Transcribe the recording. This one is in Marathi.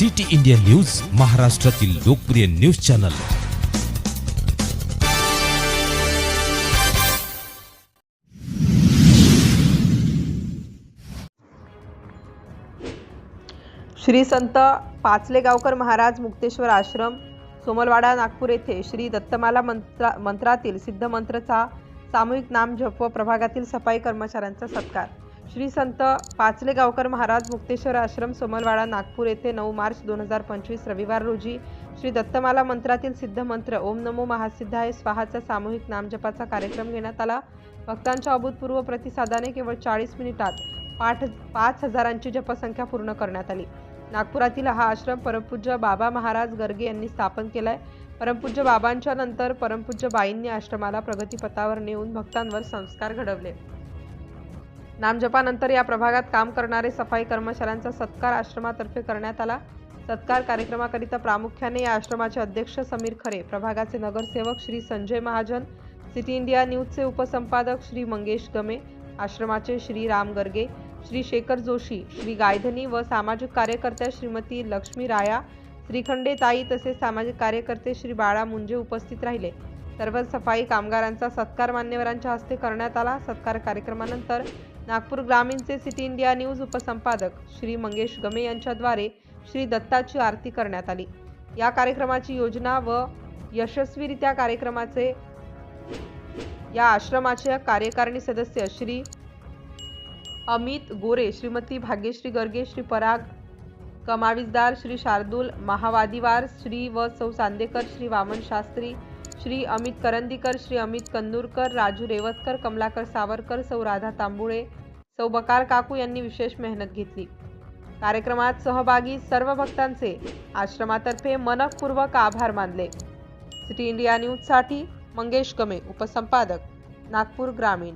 सिटी इंडिया न्यूज महाराष्ट्रातील लोकप्रिय न्यूज चॅनल. श्री संत पाचले गावकर महाराज मुक्तेश्वर आश्रम सोमलवाडा नागपूर येथे श्री दत्तमाला मंत्रा मंत्रातील सिद्ध मंत्रचा सामूहिक नाम जप व प्रभागातील सफाई कर्मचाऱ्यांचा सत्कार. श्री संत पाचलेगावकर महाराज मुक्तेश्वर आश्रम सोमलवाडा नागपूर येथे नऊ मार्च दोन हजार पंचवीस रविवार रोजी श्री दत्तमाला मंत्रातील सिद्ध मंत्र ओम नमो महासिद्धाय स्वाहाचा सामूहिक नामजपाचा कार्यक्रम घेण्यात आला. भक्तांच्या अभूतपूर्व प्रतिसादाने केवळ चाळीस मिनिटात पाठ पाच हजारांची जपसंख्या पूर्ण करण्यात आली. नागपुरातील हा आश्रम परमपूज्य बाबा महाराज गर्गे यांनी स्थापन केलाय. परमपूज्य बाबांच्या नंतर परमपूज्य बाईंनी आश्रमाला प्रगतीपथावर नेऊन भक्तांवर संस्कार घडवले. नामजपानंतर या प्रभागात काम करणारे सफाई कर्मचाऱ्यांचा सत्कार आश्रमातर्फे करण्यात आला. सत्कार कार्यक्रमाकरिता प्रामुख्याने या आश्रमाचे अध्यक्ष समीर खरे प्रभागाचे नगरसेवक श्री संजय महाजन सिटी इंडिया न्यूजचे उपसंपादक श्री मंगेश गमे आश्रमाचे श्री राम गर्गे श्री शेखर जोशी श्री गायधनी व सामाजिक कार्यकर्त्या श्रीमती लक्ष्मी राया श्रीखंडे ताई तसेच सामाजिक कार्यकर्ते श्री बाळा मुंजे उपस्थित राहिले. सर्व सफाई कामगारांचा सत्कार मान्यवरांच्या हस्ते करण्यात आला. सत्कार कार्यक्रमानंतर नागपूर ग्रामीणचे सिटी इंडिया न्यूज उपसंपादक श्री मंगेश गमे यांच्याद्वारे श्री दत्ताची आरती करण्यात आली. या कार्यक्रमाची योजना व यशस्वीरित्या कार्यक्रमाचे या आश्रमाचे कार्यकारिणी सदस्य श्री अमित गोरे श्रीमती भाग्यश्री गर्गे श्री पराग कमाविजदार श्री शार्दूल महावादिवार श्री व सौ चांदेकर श्री वामन शास्त्री श्री अमित करंदीकर श्री अमित कंदूरकर राजू रेवतकर कमलाकर सावरकर सौ राधा तांबुळे सौ बकार काकू यांनी विशेष मेहनत घेतली. कार्यक्रमात सहभागी सर्व भक्तांचे आश्रमातर्फे मनपूर्वक आभार मानले. सिटी इंडिया न्यूजसाठी मंगेश कमे उपसंपादक नागपूर ग्रामीण.